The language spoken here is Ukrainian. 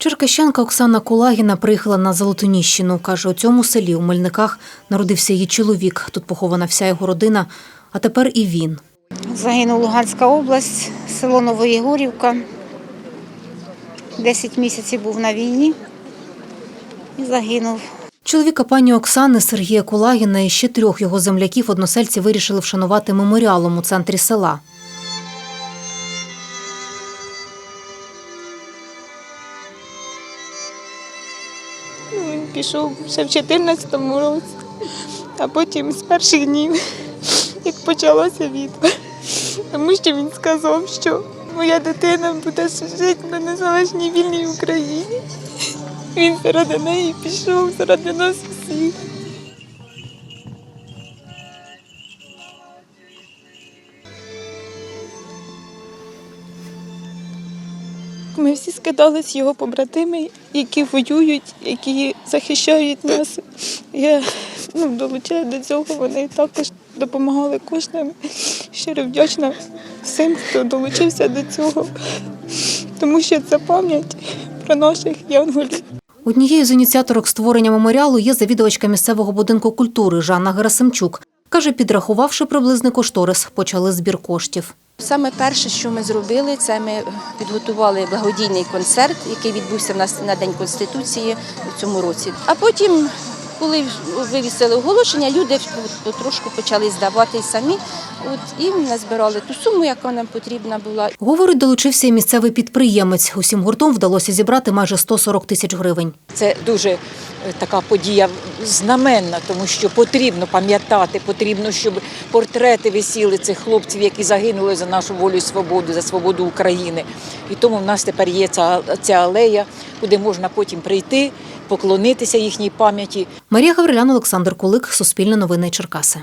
Черкащанка Оксана Кулагіна приїхала на Золотоніщину. Каже, у цьому селі у Мельниках народився її чоловік. Тут похована вся його родина, а тепер і він. Загинув Луганська область, село Новоєгорівка. Десять місяців був на війні і загинув. Чоловіка пані Оксани Сергія Кулагіна і ще трьох його земляків односельці вирішили вшанувати меморіалом у центрі села. Ну, Він пішов ще в 2014 році, а потім з перших днів, як почалося війна. Тому що він сказав, що моя дитина буде жити на незалежній вільній Україні. Він заради неї пішов, заради нас всіх. Ми всі скидались його побратими, які воюють, які захищають нас. Я ну, долучаю до цього, вони також допомагали коштами. Щиро вдячна всім, хто долучився до цього, тому що це пам'ять про наших янголів. Однією з ініціаторок створення меморіалу є завідувачка місцевого будинку культури Жанна Герасимчук. Каже, підрахувавши приблизний кошторис, почали збір коштів. Саме перше, що ми зробили, це ми підготували благодійний концерт, який відбувся в нас на День Конституції в цьому році. А потім, коли вивісили оголошення, люди потрошку почали здавати самі. От, і назбирали ту суму, яка нам потрібна була. Говорить, долучився і місцевий підприємець. Усім гуртом вдалося зібрати майже 140 тисяч гривень. Це дуже е, така подія знаменна, тому що потрібно пам'ятати, потрібно, щоб портрети висіли цих хлопців, які загинули за нашу волю і свободу, за свободу України. І тому в нас тепер є ця, ця алея, куди можна потім прийти, поклонитися їхній пам'яті. Марія Гаврилян, Олександр Кулик, Суспільне новини Черкаси.